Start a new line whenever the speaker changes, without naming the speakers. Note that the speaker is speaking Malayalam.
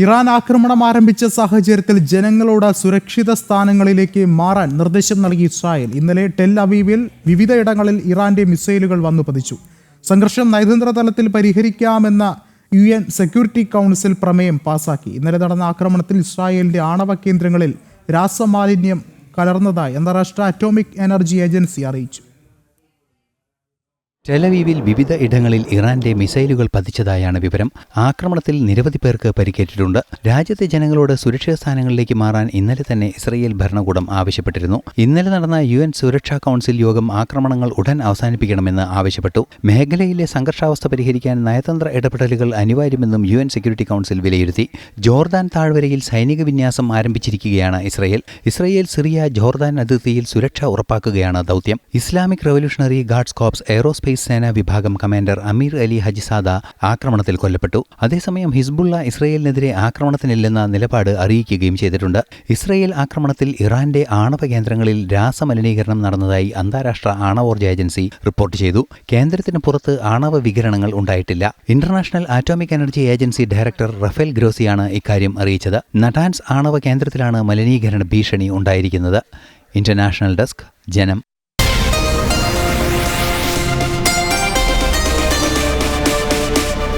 ഇറാൻ ആക്രമണം ആരംഭിച്ച സാഹചര്യത്തിൽ ജനങ്ങളോട് സുരക്ഷിത സ്ഥാനങ്ങളിലേക്ക് മാറാൻ നിർദ്ദേശം നൽകി ഇസ്രായേൽ. ഇന്നലെ ടെൽ അവീവിൽ വിവിധ ഇടങ്ങളിൽ ഇറാന്റെ മിസൈലുകൾ വന്നു പതിച്ചു. സംഘർഷം നയതന്ത്ര തലത്തിൽ പരിഹരിക്കാമെന്ന യു എൻ സെക്യൂരിറ്റി കൗൺസിൽ പ്രമേയം പാസാക്കി. ഇന്നലെ നടന്ന ആക്രമണത്തിൽ ഇസ്രായേലിന്റെ ആണവ കേന്ദ്രങ്ങളിൽ രാസമാലിന്യം കലർന്നതായി അന്താരാഷ്ട്ര അറ്റോമിക് എനർജി ഏജൻസി അറിയിച്ചു.
ടെലവീവിൽ വിവിധ ഇടങ്ങളിൽ ഇറാന്റെ മിസൈലുകൾ പതിച്ചതായാണ് വിവരം. ആക്രമണത്തിൽ നിരവധി പേർക്ക് പരിക്കേറ്റിട്ടുണ്ട്. രാജ്യത്തെ ജനങ്ങളോട് സുരക്ഷിത സ്ഥാനങ്ങളിലേക്ക് മാറാൻ ഇന്നലെ തന്നെ ഇസ്രയേൽ ഭരണകൂടം ആവശ്യപ്പെട്ടിരുന്നു. ഇന്നലെ നടന്ന യു എൻ സുരക്ഷാ കൌൺസിൽ യോഗം ആക്രമണങ്ങൾ ഉടൻ അവസാനിപ്പിക്കണമെന്ന് ആവശ്യപ്പെട്ടു. മേഖലയിലെ സംഘർഷാവസ്ഥ പരിഹരിക്കാൻ നയതന്ത്ര ഇടപെടലുകൾ അനിവാര്യമെന്നും യു എൻ സെക്യൂരിറ്റി കൌൺസിൽ വിലയിരുത്തി. ജോർദാൻ താഴ്വരയിൽ സൈനിക വിന്യാസം ആരംഭിച്ചിരിക്കുകയാണ് ഇസ്രയേൽ. ഇസ്രയേൽ സിറിയ ജോർദാൻ അതിർത്തിയിൽ സുരക്ഷ ഉറപ്പാക്കുകയാണ് ദൗത്യം. Islamic revolutionary guards corps aerospace സേനാ വിഭാഗം കമാൻഡർ അമീർ അലി ഹജിസാദ ആക്രമണത്തിൽ കൊല്ലപ്പെട്ടു. അതേസമയം ഹിസ്ബുള്ള ഇസ്രയേലിനെതിരെ ആക്രമണത്തിനില്ലെന്ന നിലപാട് അറിയിക്കുകയും ചെയ്തിട്ടുണ്ട്. ഇസ്രയേൽ ആക്രമണത്തിൽ ഇറാന്റെ ആണവ കേന്ദ്രങ്ങളിൽ രാസമലിനീകരണം നടന്നതായി അന്താരാഷ്ട്ര ആണവോർജ ഏജൻസി റിപ്പോർട്ട് ചെയ്തു. കേന്ദ്രത്തിന് പുറത്ത് ആണവ വികിരണങ്ങൾ ഉണ്ടായിട്ടില്ല. International atomic energy agency director Rafael ഗ്രോസിയാണ് ഇക്കാര്യം അറിയിച്ചത്. നടാൻസ് ആണവ കേന്ദ്രത്തിലാണ് മലിനീകരണ ഭീഷണി ഉണ്ടായിരിക്കുന്നത്. ഇന്റർനാഷണൽ ഡെസ്ക് ജനം.